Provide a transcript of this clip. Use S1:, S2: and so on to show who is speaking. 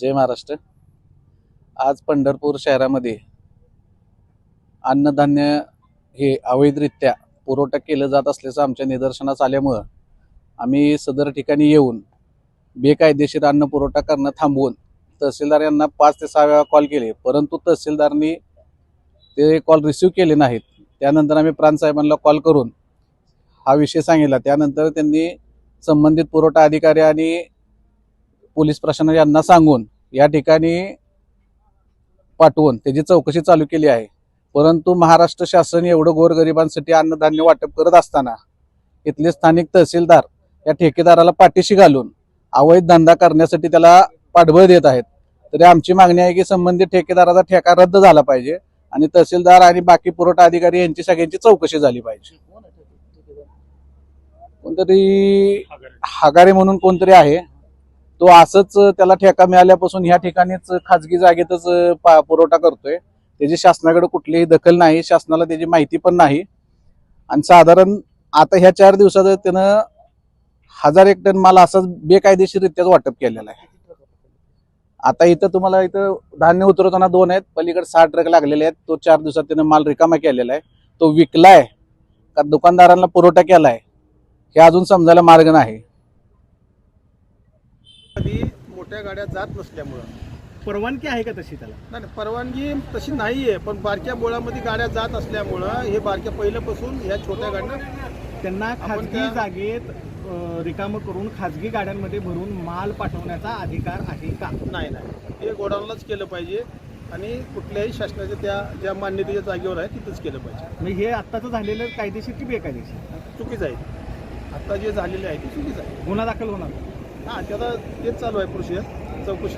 S1: जय महाराष्ट्र. आज पंढरपूर शहरामध्ये अन्नधान्य हे अवैधरित्या पुरवठा केलं जात असल्याचं आमच्या निदर्शनास आल्यामुळं आम्ही सदर ठिकाणी येऊन बेकायदेशीर अन्न पुरवठा करणं थांबवून तहसीलदार यांना पाच ते सहा वेळा कॉल केले. परंतु तहसीलदारांनी ते कॉल रिसिव्ह केले नाहीत. त्यानंतर आम्ही प्रांतसाहेबांना कॉल करून हा विषय सांगितला. त्यानंतर त्यांनी संबंधित पुरवठा अधिकारी आणि पोलीस प्रशासन यांना सांगून या ठिकाणी पाठवून त्याची चौकशी चालू केली आहे. परंतु महाराष्ट्र शासन एवढं गोरगरिबांसाठी अन्नधान्य वाटप करत असताना इथले स्थानिक तहसीलदार या ठेकेदाराला पाठीशी घालून अवैध धंदा करण्यासाठी त्याला पाठबळ देत आहेत. तरी आमची मागणी आहे की संबंधित ठेकेदाराचा ठेका रद्द झाला पाहिजे आणि तहसीलदार आणि बाकी पुरवठा अधिकारी यांची सगळ्यांची चौकशी झाली पाहिजे. कोणतरी हागारे म्हणून कोणतरी आहे. तो असंच त्याला ठेका मिळाल्यापासून ह्या ठिकाणीच खाजगी जागेतच पा- पुरवठा करतोय. त्याची शासनाकडे कुठलीही दखल नाही शासनाला त्याची माहिती पण नाही. आणि साधारण आता ह्या चार दिवसात त्यानं हजार एक टन माल असाच बेकायदेशीररित्याच वाटप केलेला आहे. आता इथं तुम्हाला इथं धान्य उतरवताना दोन आहेत पलीकडे सहा ट्रक लागलेले आहेत. तो चार दिवसात त्यानं माल रिकामा केलेला आहे. तो विकलाय का दुकानदारांना पुरवठा केलाय हे अजून समजायला मार्ग नाही.
S2: कधी मोठ्या गाड्या जात नसल्यामुळं.
S3: परवानगी आहे का तशी त्याला?
S2: नाही नाही, परवानगी तशी नाही आहे पण बारक्या बोळामध्ये गाड्या जात असल्यामुळं हे बारक्या पहिल्यापासून ह्या छोट्या गाड्या
S3: त्यांना
S2: आपण
S3: खाजगी
S2: त्या-
S3: जागेत अ, रिकामं करून खाजगी गाड्यांमध्ये भरून माल पाठवण्याचा अधिकार आहे का?
S2: नाही नाही. हे गोडाऊनलाच केलं पाहिजे आणि कुठल्याही शासनाच्या त्या ज्या मान्यतेच्या जागेवर आहे तिथंच केलं पाहिजे.
S3: म्हणजे हे आत्ताचं झालेलं कायदेशीर की बेकायदेशीर?
S2: चुकीचं आहे. आता जे झालेले आहे ते चुकीचं आहे.
S3: गुन्हा दाखल होणार.
S2: हां त्याचा तेच चालू आहे प्रोसिजर चौकशी.